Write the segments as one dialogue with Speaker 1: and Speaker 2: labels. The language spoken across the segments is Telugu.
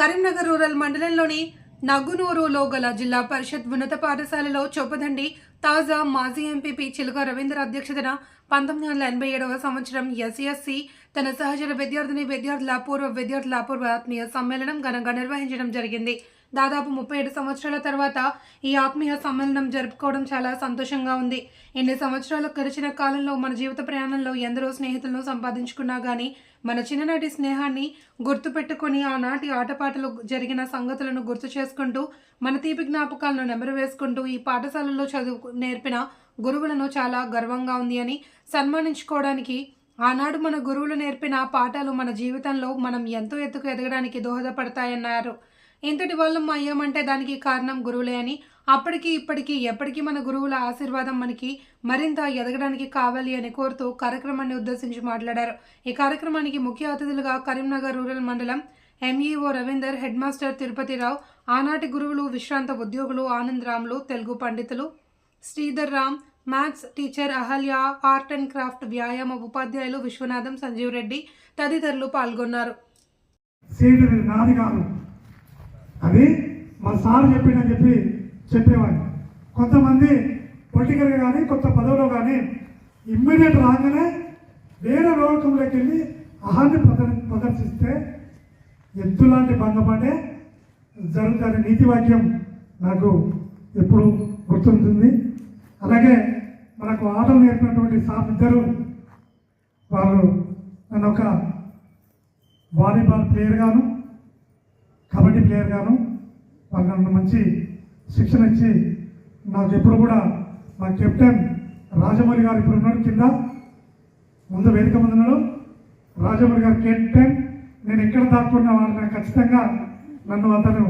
Speaker 1: కరీంనగర్ రూరల్ మండలంలోని నగునూరులో గల జిల్లా పరిషత్ ఉన్నత పాఠశాలలో చొప్పదండి తాజా మాజీ ఎంపీపీ చిలుక రవీంద్ర అధ్యక్షతన పంతొమ్మిది వందల ఎనభై ఏడవ సంవత్సరం ఎస్ఎస్సి తన సహచర విద్యార్థిని విద్యార్థుల పూర్వ విద్యార్థుల అపూర్వ ఆత్మీయ సమ్మేళనం ఘనంగా నిర్వహించడం జరిగింది. దాదాపు ముప్పై ఏడు సంవత్సరాల తర్వాత ఈ ఆత్మీయ సమ్మేళనం జరుపుకోవడం చాలా సంతోషంగా ఉంది. ఎన్ని సంవత్సరాలు గడిచిన కాలంలో మన జీవిత ప్రయాణంలో ఎందరో స్నేహితులను సంపాదించుకున్నా కానీ మన చిన్ననాటి స్నేహాన్ని గుర్తుపెట్టుకుని ఆనాటి ఆటపాటలు జరిగిన సంగతులను గుర్తు చేసుకుంటూ మన తీపి జ్ఞాపకాలను నెమరు వేసుకుంటూ ఈ పాఠశాలలో చదువు నేర్పిన గురువులను చాలా గర్వంగా ఉంది అని సన్మానించుకోవడానికి ఆనాడు మన గురువులు నేర్పిన పాఠాలు మన జీవితంలో మనం ఎంతో ఎత్తుకు ఎదగడానికి దోహదపడతాయన్నారు. ఇంతటి వాళ్ళం అయ్యామంటే దానికి కారణం గురువులే అని. అప్పటికి ఇప్పటికీ ఎప్పటికీ మన గురువుల ఆశీర్వాదం మనకి మరింత ఎదగడానికి కావాలి అని కోరుతూ కార్యక్రమాన్ని ఉద్దేశించి మాట్లాడారు. ఈ కార్యక్రమానికి ముఖ్య అతిథులుగా కరీంనగర్ రూరల్ మండలం MEO Ravinder head master Tirupathirao ఆనాటి గురువులు విశ్రాంత ఉద్యోగులు ఆనంద్ రామ్లు తెలుగు పండితులు Sridhar Ram maths teacher Ahalya art and craft వ్యాయామ ఉపాధ్యాయులు విశ్వనాథం సంజీవ్ రెడ్డి తదితరులు పాల్గొన్నారు.
Speaker 2: అది మా సార్ చెప్పిండని చెప్పి చెప్పేవాడిని కొంతమంది పొలిటికల్గా కానీ కొత్త పదవిలో కానీ ఇమ్మీడియట్ రాగానే వేరే లోకంలోకి వెళ్ళి అహాన్ని ప్రదర్ ప్రదర్శిస్తే ఎద్దులాంటి భంగపడే జరుగుతుంది నీతి వాక్యం నాకు ఎప్పుడు గుర్తుంటుంది. అలాగే మనకు ఆటలు నేర్పినటువంటి సార్ ఇద్దరు వాళ్ళు నన్ను ఒక వాలీబాల్ ప్లేయర్గాను కబడ్డీ ప్లేయర్ గాను వాళ్ళు నన్ను మంచి శిక్షణ ఇచ్చి నాకు ఎప్పుడు కూడా మా కెప్టెన్ రాజమౌళి గారు ఇప్పుడు ఉన్నాడు కింద. ముందు వేదిక ముందు ఉన్నాడు. రాజమౌళి గారు కెప్టెన్. నేను ఎక్కడ దాక్కున్నా వాడు నాకు ఖచ్చితంగా నన్ను అతను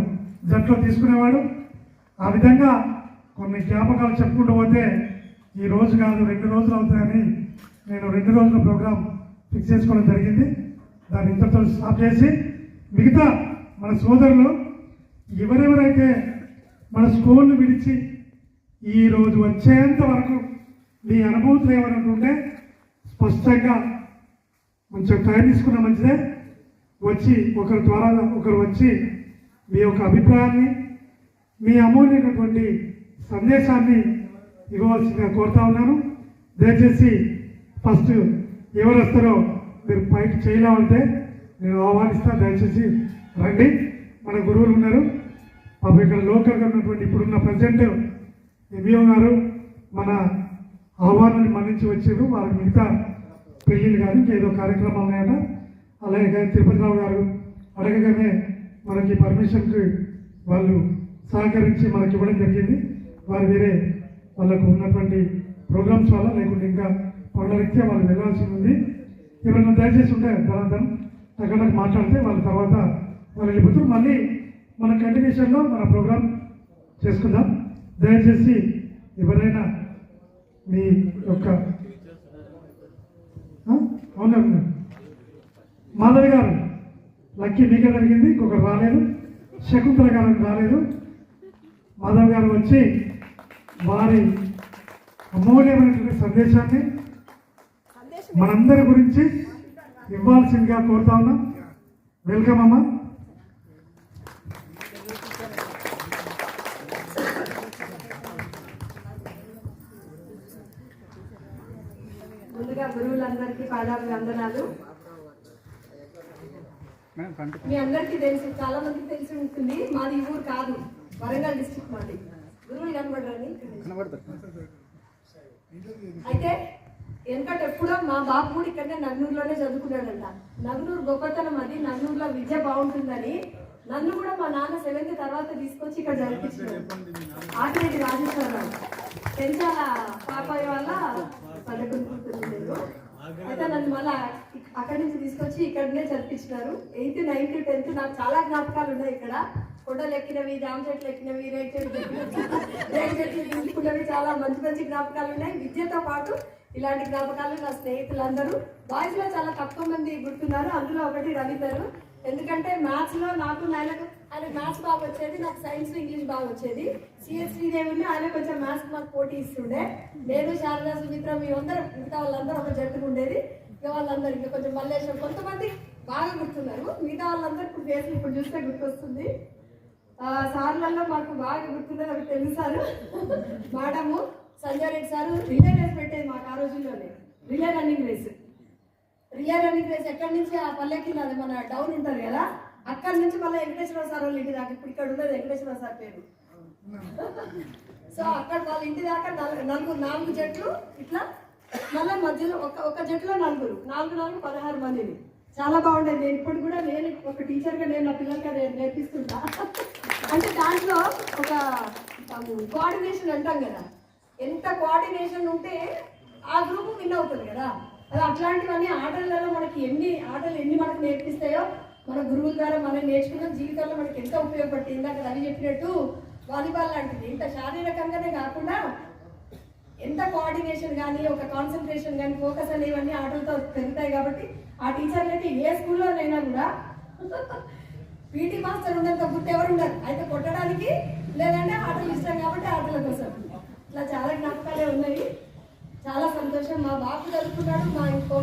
Speaker 2: జట్లో తీసుకునేవాడు. ఆ విధంగా కొన్ని జ్ఞాపకాలు చెప్పుకుంటూ పోతే ఈ రోజు కాదు రెండు రోజులు అవుతాయని నేను రెండు రోజుల ప్రోగ్రాం ఫిక్స్ చేసుకోవడం జరిగింది. దాన్ని ఇంతటితో స్టాప్ చేసి మిగతా మన సోదరులు ఎవరెవరైతే మన స్కూల్ని విడిచి ఈరోజు వచ్చేంత వరకు మీ అనుభూతులు ఏమనుకుంటే ఉంటే స్పష్టంగా కొంచెం టైం తీసుకున్న మంచిదే. వచ్చి ఒకరి ద్వారా ఒకరు వచ్చి మీ యొక్క అభిప్రాయాన్ని మీ అమూల్యమైనటువంటి సందేశాన్ని ఇవ్వవలసిందిగా కోరుతా ఉన్నాను. దయచేసి ఫస్ట్ ఎవరు వస్తారో మీరు పైకి చేయలేమంటే నేను ఆహ్వానిస్తాను దయచేసి రండి. మన గురువులు ఉన్నారు. పాప ఇక్కడ లోకల్గా ఉన్నటువంటి ఇప్పుడున్న ప్రజెంట్ ఎంఈఓ గారు మన ఆహ్వానాన్ని మన్నించి వచ్చారు. వారికి మిగతా పెళ్ళిళ్ళు కానీ ఏదో కార్యక్రమాలు ఉన్నాయట. అలాగే తిరుపతిరావు గారు అడగగానే మనకి పర్మిషన్కి వాళ్ళు సహకరించి మనకి ఇవ్వడం జరిగింది. వారు వేరే వాళ్ళకు ఉన్నటువంటి ప్రోగ్రామ్స్ వల్ల లేకుంటే ఇంకా పనుల రీత్యా వాళ్ళు వెళ్ళాల్సి ఉంది. ఎవరైనా దయచేసి ఉంటే తనంతరం అక్కడ మాట్లాడితే వాళ్ళ తర్వాత మరి వెళ్ళిపోతారు మళ్ళీ మన కంటిన్యూషన్లో మన ప్రోగ్రామ్ చేసుకుందాం. దయచేసి ఎవరైనా మీ యొక్క ఆ? అవునా. మాధవి గారు లక్కీ మీకే జరిగింది ఇంకొకరు రాలేదు. శకుంతల గారు రాలేదు. మాధవ్ గారు వచ్చి వారి అమూల్యమైనటువంటి సందేశాన్ని మనందరి గురించి ఇవ్వాల్సిందిగా కోరుతా ఉన్నాం. వెల్కమ్ అమ్మా.
Speaker 3: ముందుగా గురువులందరికీ పాదాభివందనాలు. మీ అందరికీ తెలుసు చాలా మందికి తెలిసి ఉంటుంది మాది ఈ ఊరు కాదు వరంగల్ డిస్ట్రిక్ట్ మాది. గురువులు కనబడరని? అయితే వెనకట ఎప్పుడో మా బాబు కూడా ఇక్కడనే నన్నూరులోనే చదువుకున్నాడంట. నన్నూరు గొప్పతనం అది నన్నూరులో విద్య బాగుంటుందని. నన్ను కూడా మా నాన్న సెవెంత్ తర్వాత తీసుకొచ్చి ఇక్కడ చదివించారు ఆకిరెడ్డి రాజేశ్వరరావు. పెంచాల పాపాయి వల్ల పదకొండుకుంటుంది అయితే నన్ను మళ్ళా అక్కడి నుంచి తీసుకొచ్చి ఇక్కడనే చదివించినారు. ఎయిత్ నైన్త్ టెన్త్ నాకు చాలా జ్ఞాపకాలు ఉన్నాయి ఇక్కడ. కొండలు ఎక్కినవి జామ చెట్లు ఎక్కినవి రేగు చెట్లు రేగు చెట్లు చాలా మంచి మంచి జ్ఞాపకాలు ఉన్నాయి. విద్యతో పాటు ఇలాంటి జ్ఞాపకాలు నా స్నేహితులందరూ. అందరూ లో చాలా తక్కువ మంది గుర్తున్నారు. అందులో ఒకటి రవితారు ఎందుకంటే మ్యాథ్స్లో నాకు నాయనకు ఆయన మ్యాథ్స్ బాగా వచ్చేది నాకు సైన్స్ ఇంగ్లీష్ బాగా వచ్చేది. సిఎస్ శ్రీదేవిని ఆయన కొంచెం మ్యాథ్స్ మాకు పోటీ ఇస్తుండే. నేను శారదా సుమిత్ర మీ అందరూ మిగతా వాళ్ళందరూ ఒక జట్టుకు ఉండేది. ఇక వాళ్ళందరూ ఇంకా కొంచెం మల్లేశ్వరం కొంతమంది బాగా గుర్తున్నారు. మిగతా వాళ్ళందరూ ఇప్పుడు ఫేస్ ఇప్పుడు చూస్తే గుర్తొస్తుంది. సార్లలో మాకు బాగా గుర్తుందని అవి తెలుసు madam Sanjay Reddy sir relay race పెట్టేది మాకు ఆ రోజుల్లోనే. Relay running race. రియా అని ప్లేస్ ఎక్కడి నుంచి ఆ పల్లెకి అది మన డౌన్ ఉంటుంది కదా అక్కడి నుంచి మళ్ళీ వెంకటేశ్వర సార్ వాళ్ళ ఇంటి దాకా ఇప్పుడు ఇక్కడ ఉన్నది వెంకటేశ్వర సార్ పేరు. సో అక్కడ వాళ్ళ ఇంటి దాకా నలుగురు నలుగురు నాలుగు జట్లు ఇట్లా మళ్ళీ మధ్యలో ఒక ఒక జట్టులో నలుగురు నాలుగు నాలుగు పదహారు మందిని. చాలా బాగుండేది. నేను ఇప్పుడు కూడా నేను ఒక టీచర్గా నేను నా పిల్లలకి అది నేర్పిస్తుంటా. అంటే దాంట్లో ఒక కోఆర్డినేషన్ అంటాం కదా. ఎంత కోఆర్డినేషన్ ఉంటే ఆ గ్రూప్ విన్ అవుతుంది కదా. అది అట్లాంటివన్నీ ఆటలలో మనకి ఎన్ని ఆటలు ఎన్ని మనకు నేర్పిస్తాయో మన గురువుల ద్వారా మనం నేర్చుకున్న జీవితంలో మనకి ఎంత ఉపయోగపడుతుంది అక్కడ రవి చెప్పినట్టు వాలీబాల్ లాంటిది. ఇంత శారీరకంగానే కాకుండా ఎంత కోఆర్డినేషన్ కానీ ఒక కాన్సన్ట్రేషన్ కానీ ఫోకస్ అనేవన్నీ ఆటలతో పెరుగుతాయి కాబట్టి ఆ టీచర్లు అయితే ఏ స్కూల్లోనైనా కూడా పీటీ మాస్టర్ ఉన్నంత గుర్తు ఎవరు ఉండరు. అయితే కొట్టడానికి లేదంటే ఆటలు ఇష్టం కాబట్టి ఆటల కోసం. ఇట్లా చాలా జ్ఞాపకాలే ఉన్నాయి. చాలా సంతోషం. మా బాబు చదువుకున్నాడు మా ఇంకో